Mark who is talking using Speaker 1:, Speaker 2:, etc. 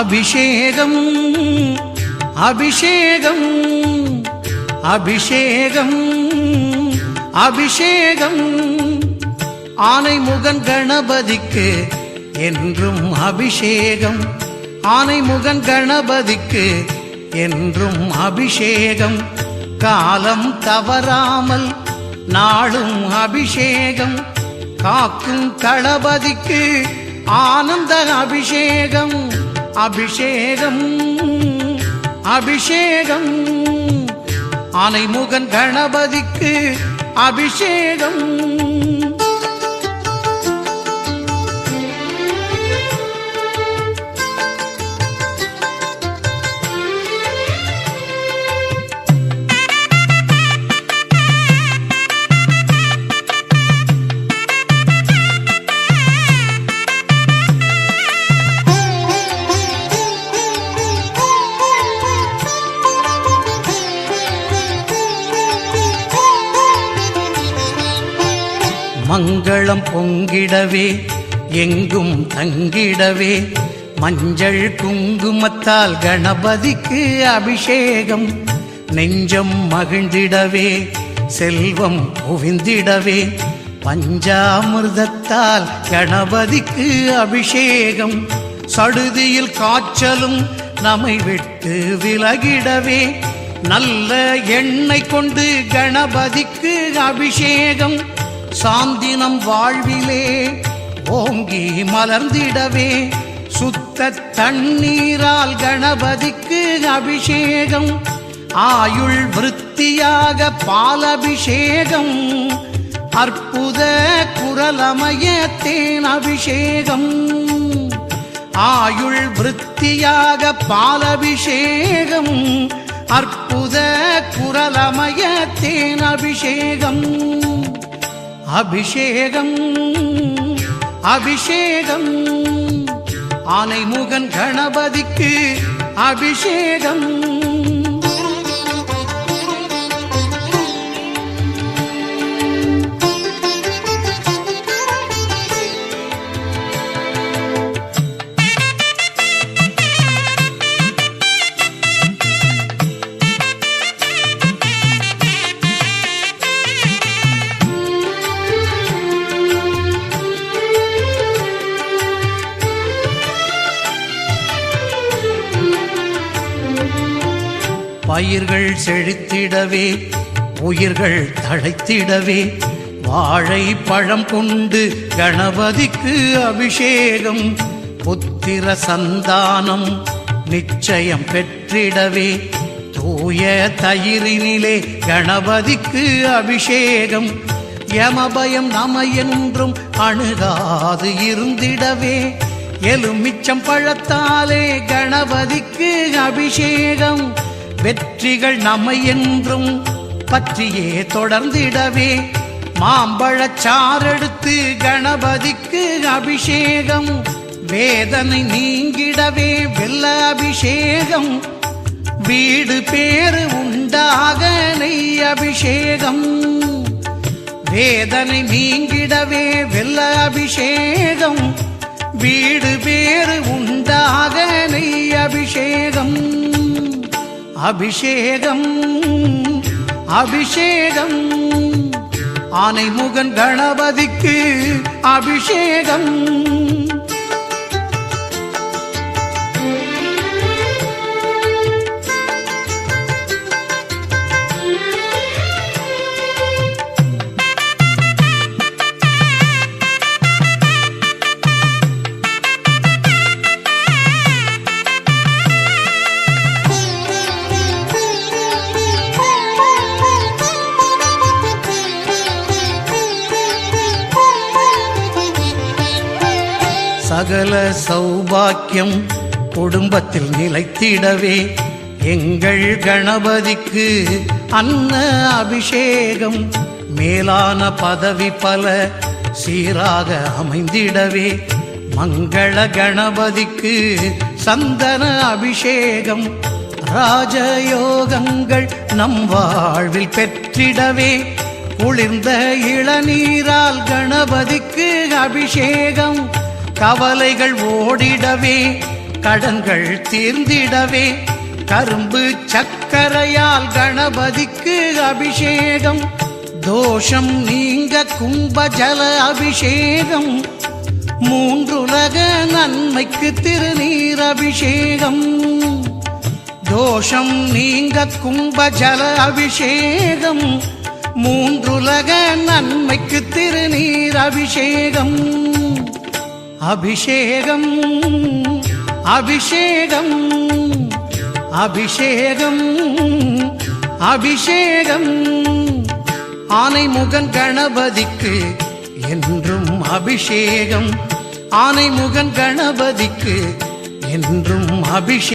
Speaker 1: அபிஷேகம் அபிஷேகம் அபிஷேகம் அபிஷேகம். ஆனைமுகன் கணபதிக்கு என்றும் அபிஷேகம். ஆனைமுகன் கணபதிக்கு என்றும் அபிஷேகம். காலம் தவறாமல் நாளும் அபிஷேகம். காக்கும் தளபதிக்கு ஆனந்த அபிஷேகம். அபிஷேகம் அபிஷேகம். ஆனைமுகன் கணபதிக்கு அபிஷேகம். மங்களம் பொங்கிடவே எங்கும் தங்கிடவே மஞ்சள் குங்குமத்தால் கணபதிக்கு அபிஷேகம். நெஞ்சம் மகிழ்ந்திடவே செல்வம் குவிந்திடவே பஞ்சாமிர்தத்தால் கணபதிக்கு அபிஷேகம். சடுதியில் காய்ச்சலும் நம்மை விட்டு விலகிடவே நல்ல எண்ணெய் கொண்டு கணபதிக்கு அபிஷேகம். சாந்தினம் வாழ்விலே ஓங்கி மலர்ந்திடவே சுத்த தண்ணீரால் கணபதிக்கு அபிஷேகம் ஆயுள் விருத்தியாக பாலபிஷேகம் அற்புத குரலமய தேன் அபிஷேகம். ஆயுள் விருத்தியாக பாலபிஷேகம் அற்புத குரலமய தேன் அபிஷேகம். அபிஷேகம் அபிஷேகம். ஆனைமுகன் கணபதிக்கு அபிஷேகம். பயிர்கள் செழித்திடவே உயிர்கள் தழைத்திடவே வாழை பழம் கொண்டு கணபதிக்கு அபிஷேகம் புத்திர சந்தானம் நிச்சயம் பெற்றிடவே தூய தயிரினிலே கணபதிக்கு அபிஷேகம். யமபயம் நம என்றும் அணுகாது இருந்திடவே எலுமிச்சம் பழத்தாலே கணபதிக்கு அபிஷேகம். வெற்றிகள் நம்மை என்றும் பற்றியே தொடர்ந்திடவே. மாம்பழச்சாரெடுத்து கணபதிக்கு அபிஷேகம். வேதனை நீங்கிடவே வெல்ல அபிஷேகம். வீடு பேரு உண்டாக நெய் அபிஷேகம். வேதனை நீங்கிடவே வெல்ல அபிஷேகம். வீடு பேரு அபிஷேகம் அபிஷேகம். ஆனைமுகன் கணபதிக்கு அபிஷேகம். சகல சௌபாக்கியம் குடும்பத்தில் நிலைத்திடவே. எங்கள் கணபதிக்கு அன்ன அபிஷேகம் மேலான பதவி பல சீராக அமைந்திடவே. மங்கள கணபதிக்கு சந்தன அபிஷேகம் ராஜயோகங்கள் நம் வாழ்வில் பெற்றிடவே. குளிர்ந்த இளநீரால் கணபதிக்கு அபிஷேகம் கவலைகள் ஓடிடவே கடன்கள் தீர்ந்திடவே கரும்பு சக்கரையால் கணபதிக்கு அபிஷேகம் தோஷம் நீங்க கும்பஜல அபிஷேகம் மூன்றுலக நன்மைக்கு திருநீர் அபிஷேகம். தோஷம் நீங்க கும்பஜல அபிஷேகம் மூன்றுலக நன்மைக்கு திருநீர் அபிஷேகம். அபிஷேகம் அபிஷேகம் அபிஷேகம் அபிஷேகம். ஆனை முகன் கணபதிக்கு என்றும் அபிஷேகம். ஆனை முகன் கணபதிக்கு என்றும் அபிஷேகம்